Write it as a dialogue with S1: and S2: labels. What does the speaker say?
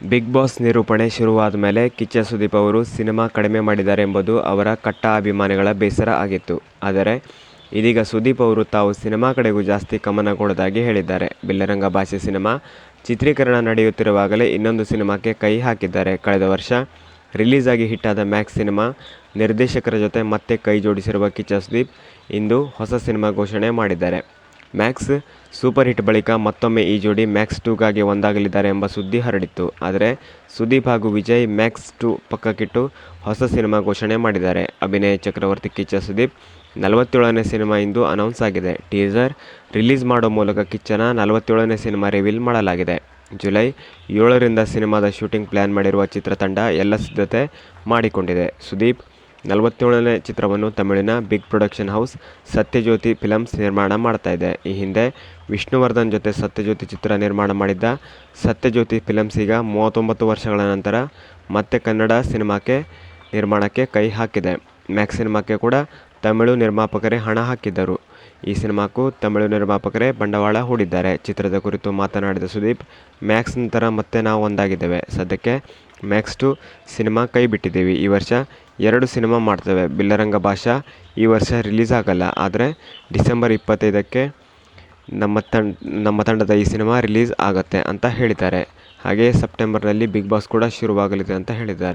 S1: Big boss ನಿರೂಪಣೆ ಶುರುವಾದ ಮೇಲೆ ಕಿಚ್ಚ ಸುದೀಪ್ ಅವರು ಸಿನಿಮಾ ಕಡಿಮೆ ಮಾಡಿದ್ದಾರೆ ಎಂಬುದು ಅವರ ಕಟ್ಟ ಅಭಿಮಾನಿಗಳ ಬೇಸರ ಆಗಿತ್ತು. ಆದರೆ ಇದೀಗ ಸುದೀಪ್ ಅವರು ತಾವು ಸಿನಿಮಾ ಕಡೆಗೂ ಜಾಸ್ತಿ ಗಮನ ಕೊಡೋದಾಗಿ ಹೇಳಿದ್ದಾರೆ. ಬಿಲ್ಲರಂಗ ಭಾಷೆ ಸಿನಿಮಾ ಚಿತ್ರೀಕರಣ ನಡೆಯುತ್ತಿರುವಾಗಲೇ ಇನ್ನೊಂದು ಸಿನಿಮಾಕ್ಕೆ ಕೈ ಹಾಕಿದ್ದಾರೆ. ಕಳೆದ ವರ್ಷ ರಿಲೀಸ್ ಆಗಿ ಹಿಟ್ಟಾದ ಮ್ಯಾಕ್ಸ್ ಸಿನಿಮಾ ನಿರ್ದೇಶಕರ ಜೊತೆ ಮತ್ತೆ ಕೈ ಜೋಡಿಸಿರುವ ಕಿಚ್ಚ ಸುದೀಪ್ ಇಂದು ಹೊಸ ಸಿನಿಮಾ ಘೋಷಣೆ ಮಾಡಿದ್ದಾರೆ. ಮ್ಯಾಕ್ಸ್ ಸೂಪರ್ ಹಿಟ್ ಬಳಿಕ ಮತ್ತೊಮ್ಮೆ ಈ ಜೋಡಿ ಮ್ಯಾಕ್ಸ್ ಟೂಗಾಗಿ ಒಂದಾಗಲಿದ್ದಾರೆ ಎಂಬ ಸುದ್ದಿ ಹರಡಿತ್ತು. ಆದರೆ ಸುದೀಪ್ ಹಾಗೂ ವಿಜಯ್ ಮ್ಯಾಕ್ಸ್ ಟೂ ಪಕ್ಕಕ್ಕಿಟ್ಟು ಹೊಸ ಸಿನಿಮಾ ಘೋಷಣೆ ಮಾಡಿದ್ದಾರೆ. ಅಭಿನಯ ಚಕ್ರವರ್ತಿ ಕಿಚ್ಚ ಸುದೀಪ್ ನಲವತ್ತೇಳನೇ ಸಿನಿಮಾ ಇಂದು ಅನೌನ್ಸ್ ಆಗಿದೆ. ಟೀಸರ್ ರಿಲೀಸ್ ಮಾಡೋ ಮೂಲಕ ಕಿಚ್ಚನ ನಲವತ್ತೇಳನೇ ಸಿನಿಮಾ ರಿವೀಲ್ ಮಾಡಲಾಗಿದೆ. ಜುಲೈ ಏಳರಿಂದ ಸಿನಿಮಾದ ಶೂಟಿಂಗ್ ಪ್ಲ್ಯಾನ್ ಮಾಡಿರುವ ಚಿತ್ರತಂಡ ಎಲ್ಲ ಸಿದ್ಧತೆ ಮಾಡಿಕೊಂಡಿದೆ. ಸುದೀಪ್ ನಲವತ್ತೇಳನೇ ಚಿತ್ರವನ್ನು ತಮಿಳಿನ big production house Sathya Jyothi films ನಿರ್ಮಾಣ ಮಾಡ್ತಾ ಇದೆ. ಈ ಹಿಂದೆ ವಿಷ್ಣುವರ್ಧನ್ ಜೊತೆ ಸತ್ಯಜ್ಯೋತಿ ಚಿತ್ರ ನಿರ್ಮಾಣ ಮಾಡಿದ್ದ ಸತ್ಯಜ್ಯೋತಿ ಫಿಲಮ್ಸ್ ಈಗ ಮೂವತ್ತೊಂಬತ್ತು ವರ್ಷಗಳ ನಂತರ ಮತ್ತೆ ಕನ್ನಡ ಸಿನಿಮಾಕ್ಕೆ ನಿರ್ಮಾಣಕ್ಕೆ ಕೈ ಹಾಕಿದೆ. ಮ್ಯಾಕ್ಸ್ ಸಿನಿಮಾಕ್ಕೆ ಕೂಡ ತಮಿಳು ನಿರ್ಮಾಪಕರೇ ಹಣ ಹಾಕಿದ್ದರು. ಈ ಸಿನಿಮಾಕ್ಕೂ ತಮಿಳು ನಿರ್ಮಾಪಕರೇ ಬಂಡವಾಳ ಹೂಡಿದ್ದಾರೆ. ಚಿತ್ರದ ಕುರಿತು ಮಾತನಾಡಿದ ಸುದೀಪ್, ಮ್ಯಾಕ್ಸ್ ನಂತರ ಮತ್ತೆ ನಾವು ಒಂದಾಗಿದ್ದೇವೆ. ಸದ್ಯಕ್ಕೆ ಮ್ಯಾಕ್ಸ್ ಟು ಸಿನಿಮಾ ಕೈ ಬಿಟ್ಟಿದ್ದೀವಿ. ಈ ವರ್ಷ ಎರಡು ಸಿನಿಮಾ ಮಾಡ್ತೇವೆ. ಬಿಲ್ಲರಂಗ ಭಾಷಾ ಈ ವರ್ಷ ರಿಲೀಸ್ ಆಗಲ್ಲ. ಆದರೆ ಡಿಸೆಂಬರ್ ಇಪ್ಪತ್ತೈದಕ್ಕೆ ನಮ್ಮ ನಮ್ಮ ತಂಡದ ಈ ಸಿನಿಮಾ ರಿಲೀಸ್ ಆಗುತ್ತೆ ಅಂತ ಹೇಳಿದ್ದಾರೆ. ಹಾಗೆಯೇ ಸೆಪ್ಟೆಂಬರ್ನಲ್ಲಿ ಬಿಗ್ ಬಾಸ್ ಕೂಡ ಶುರುವಾಗಲಿದೆ ಅಂತ ಹೇಳಿದ್ದಾರೆ.